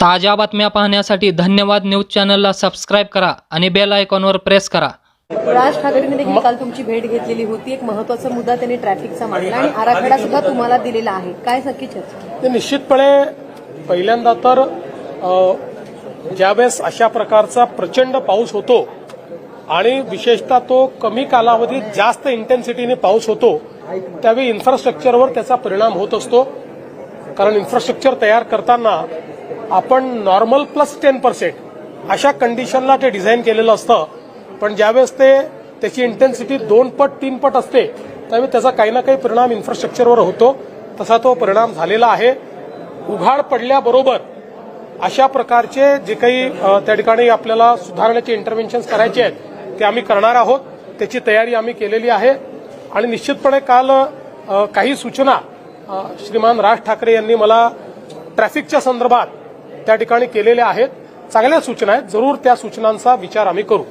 ताज्या बातम्या पाहण्यासाठी धन्यवाद न्यूज चॅनलला सबस्क्राईब करा आणि बेल आयकॉनवर प्रेस करा. राज ठाकरेंनी देखील काल तुमची भेट घेतलेली होती. एक महत्त्वाचा मुद्दा त्यांनी ट्रॅफिकचा मांडला आणि आराखडा सुद्धा तुम्हाला दिलेला आहे. काय नक्की चर्चा ते निश्चितपणे पहिल्यांदा तर अ, ज्यावेळेस अशा प्रकारचा प्रचंड पाऊस होतो आणि विशेषतः तो कमी कालावधीत जास्त इंटेन्सिटीने पाऊस होतो त्यावेळी इन्फ्रास्ट्रक्चरवर त्याचा परिणाम होत असतो. कारण इन्फ्रास्ट्रक्चर तयार करताना आपण नॉर्मल प्लस टेन पर्सेंट अशा कंडिशनला ते डिझाईन केलेलं असतं. पण ज्यावेळेस ते त्याची इंटेन्सिटी दोन पट तीन पट असते त्यावेळी त्याचा काही ना काही परिणाम इन्फ्रास्ट्रक्चरवर होतो. तसा तो परिणाम झालेला आहे. उघाड पडल्याबरोबर अशा प्रकारचे जे काही त्या ठिकाणी आपल्याला सुधारण्याचे इंटरव्हेन्शन्स करायचे आहेत ते आम्ही करणार आहोत. त्याची तयारी आम्ही केलेली आहे. आणि निश्चितपणे काल काही सूचना श्रीमान राज ठाकरे यांनी मला ट्रॅफिकच्या संदर्भात त्या ठिकाणी केलेल्या आहेत. चांगल्या सूचना आहेत. जरूर त्या सूचनांचा विचार आम्ही करू.